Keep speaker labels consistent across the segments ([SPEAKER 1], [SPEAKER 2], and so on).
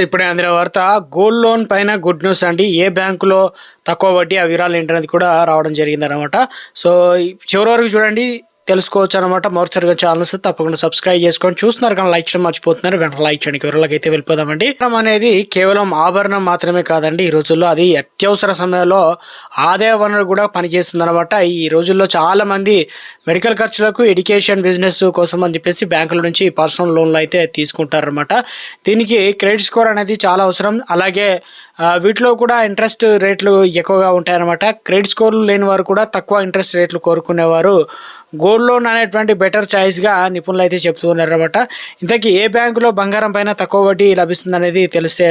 [SPEAKER 1] ఇప్పుడే అందిన వార్త గోల్డ్ లోన్ పైన గుడ్ న్యూస్ అండి. ఏ బ్యాంకులో తక్కువ వడ్డీ ఆ వివరాలు ఏంటనేది కూడా రావడం జరిగింది అనమాట సో చివరి వరకు చూడండి. తెలుసుకోవచ్చు అనమాట మరోసారిగా ఛానల్స్ తప్పకుండా సబ్స్క్రైబ్ చేసుకొని చూస్తున్నారు కానీ లైక్ చేయడం మర్చిపోతున్నారు. వెంటనే లైక్ చేయండి. వివరాలకు అయితే వెళ్ళిపోదామండి. ఆభరణం అనేది కేవలం ఆభరణం మాత్రమే కాదండి. ఈ రోజుల్లో అది అత్యవసర సమయంలో ఆదాయ వనరు కూడా పనిచేస్తుంది అనమాట ఈ రోజుల్లో చాలా మంది మెడికల్ ఖర్చులకు ఎడ్యుకేషన్ బిజినెస్ కోసం అని చెప్పేసి బ్యాంకుల నుంచి పర్సనల్ లోన్లు అయితే తీసుకుంటారనమాట దీనికి క్రెడిట్ స్కోర్ అనేది చాలా అవసరం. అలాగే వీటిలో కూడా ఇంట్రెస్ట్ రేట్లు ఎక్కువగా ఉంటాయన్నమాట. క్రెడిట్ స్కోర్లు లేని వారు కూడా తక్కువ ఇంట్రెస్ట్ రేట్లు కోరుకునేవారు. గోల్డ్ లోన్ అనేటువంటి బెటర్ చాయిస్గా నిపుణులు అయితే చెప్తూ ఉన్నారన్నమాట ఇంతకీ ఏ బ్యాంకులో బంగారం పైన తక్కువ వడ్డీ లభిస్తుంది అనేది తెలిస్తే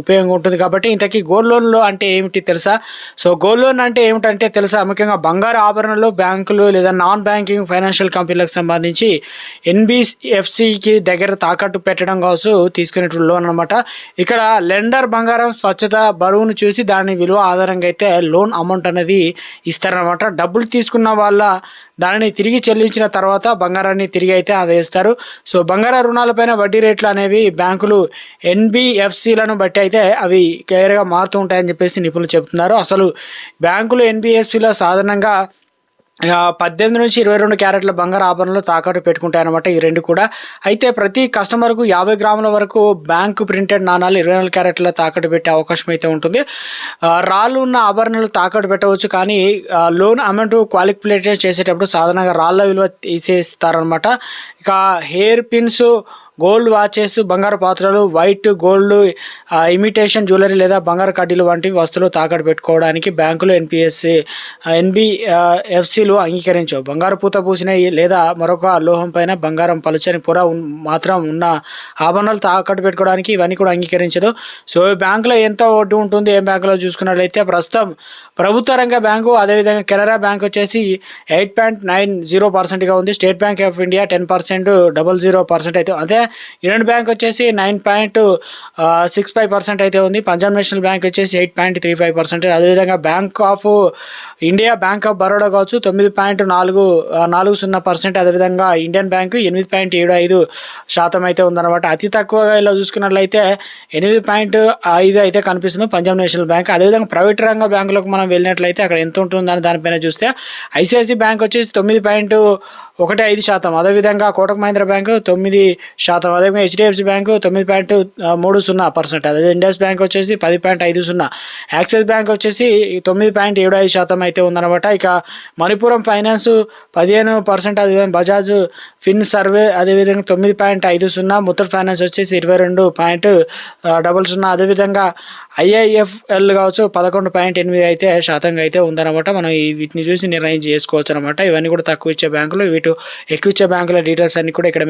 [SPEAKER 1] ఉపయోగం ఉంటుంది కాబట్టి ఇంతకీ గోల్డ్ లోన్లో అంటే ఏమిటి తెలుసా? సో గోల్డ్ లోన్ అంటే ఏమిటంటే తెలుసా ముఖ్యంగా బంగారు ఆభరణలు బ్యాంకులు లేదా నాన్ బ్యాంకింగ్ ఫైనాన్షియల్ కంపెనీలకు సంబంధించి ఎన్బిఎఫ్సికి దగ్గర తాకట్టు పెట్టడం కోసం తీసుకునేటువంటి లోన్ అనమాట ఇక్కడ లెండర్ బంగారం స్వచ్ఛత బరువును చూసి దాని విలువ ఆధారంగా అయితే లోన్ అమౌంట్ అనేది ఇస్తారనమాట డబ్బులు తీసుకున్న వాళ్ళ దానిని తిరిగి చెల్లించిన తర్వాత బంగారాన్ని తిరిగి అయితే అందజేస్తారు సో బంగార రుణాలపైన వడ్డీ రేట్లు అనేవి బ్యాంకులు ఎన్బిఎఫ్సిలను బట్టి అయితే అవి క్లియర్గా మారుతూ ఉంటాయని చెప్పేసి నిపుణులు చెబుతున్నారు. అసలు బ్యాంకులు ఎన్బిఎఫ్సిలో సాధారణంగా పద్దెనిమిది నుంచి ఇరవై రెండు క్యారెట్ల బంగారు ఆభరణలు తాకట్టు పెట్టుకుంటాయి అనమాట ఈ రెండు కూడా. అయితే ప్రతి కస్టమర్కు యాభై గ్రాముల వరకు బ్యాంకు ప్రింటెడ్ నాణాలు ఇరవై నాలుగు క్యారెట్ల తాకట్టు పెట్టే అవకాశం అయితే ఉంటుంది. రాళ్ళు ఉన్న ఆభరణాలు తాకట్టు పెట్టవచ్చు కానీ లోన్ అమౌంట్ క్వాలిక్యులేట్ చేసేటప్పుడు సాధారణంగా రాళ్ళ విలువ తీసేస్తారనమాట ఇక హెయిర్ పిన్స్ గోల్డ్ వాచెస్ బంగారు పాత్రలు వైట్ గోల్డ్ ఇమిటేషన్ జ్యువెలరీ లేదా బంగారు కడ్డీలు వంటి వస్తువులు తాకట్టు పెట్టుకోవడానికి బ్యాంకులు ఎన్పిఎస్సి ఎన్బిఎఫ్సిలు అంగీకరించవు. బంగారు పూత పూసిన లేదా మరొక లోహం పైన బంగారం పలుచని పొర మాత్రం ఉన్న ఆభరణాలు తాకట్టు పెట్టుకోవడానికి ఇవన్నీ కూడా అంగీకరించదు. సో బ్యాంకులో ఎంత వడ్డీ ఉంటుంది ఏ బ్యాంకులో చూసుకున్నట్లయితే ప్రస్తుతం ప్రభుత్వ రంగ బ్యాంకు అదేవిధంగా కెనరా బ్యాంక్ వచ్చేసి ఎయిట్ పాయింట్ నైన్ జీరో పర్సెంట్గా ఉంది. State Bank of India ten percent double zero percent అయితే అదే యూనియన్ బ్యాంక్ వచ్చేసి nine point six five percent అయితే ఉంది. పంజాబ్ నేషనల్ బ్యాంక్ వచ్చేసి eight point three five percent. అదేవిధంగా Bank of India Bank of Baroda కావచ్చు తొమ్మిది పాయింట్ నాలుగు నాలుగు సున్నా పర్సెంట్. అదేవిధంగా ఇండియన్ బ్యాంకు ఎనిమిది పాయింట్ ఏడు ఐదు శాతం అయితే ఉందన్నమాట. అతి తక్కువగా ఇలా చూసుకున్నట్లయితే ఎనిమిది పాయింట్ ఐదు అయితే కనిపిస్తుంది పంజాబ్ నేషనల్ బ్యాంక్. అదేవిధంగా ప్రైవేట్ రంగ బ్యాంకులకు మనం వెళ్ళినట్లయితే అక్కడ ఎంత ఉంటుందని దానిపైన చూస్తే ఐసిఐసి బ్యాంక్ వచ్చేసి తొమ్మిది పాయింట్ ఒకటి ఐదు శాతం. అదేవిధంగా కోటక్ మహీంద్ర బ్యాంకు తొమ్మిది శాతం అదేవిధంగా హెచ్డిఎఫ్సి బ్యాంకు తొమ్మిది పాయింట్ మూడు సున్నా పర్సెంట్. అదే ఇండస్ బ్యాంక్ వచ్చేసి పది పాయింట్ ఐదు సున్నా. యాక్సిస్ బ్యాంక్ వచ్చేసి తొమ్మిది పాయింట్ ఏడు ఐదు శాతం అయితే ఉందన్నమాట. ఇక మణిపురం ఫైనాన్స్ పదిహేను పర్సెంట్ అదేవిధంగా బజాజ్ ఫిన్ సర్వే అదేవిధంగా తొమ్మిది పాయింట్ ఐదు సున్నా. ముత్తూట్ ఫైనాన్స్ వచ్చేసి ఇరవై రెండు పాయింట్ డబల్ సున్నా. అదేవిధంగా ఐఐఎఫ్ఎల్ కావచ్చు పదకొండు పాయింట్ ఎనిమిది అయితే శాతంగా అయితే ఉందన్నమాట. మనం వీటిని చూసి నిర్ణయం చేసుకోవచ్చు అనమాట ఇవన్నీ కూడా తక్కువ ఇచ్చే బ్యాంకులు వీటి ఎక్కువ ఇచ్చే బ్యాంకుల డీటెయిల్స్ అన్ని కూడా ఇక్కడ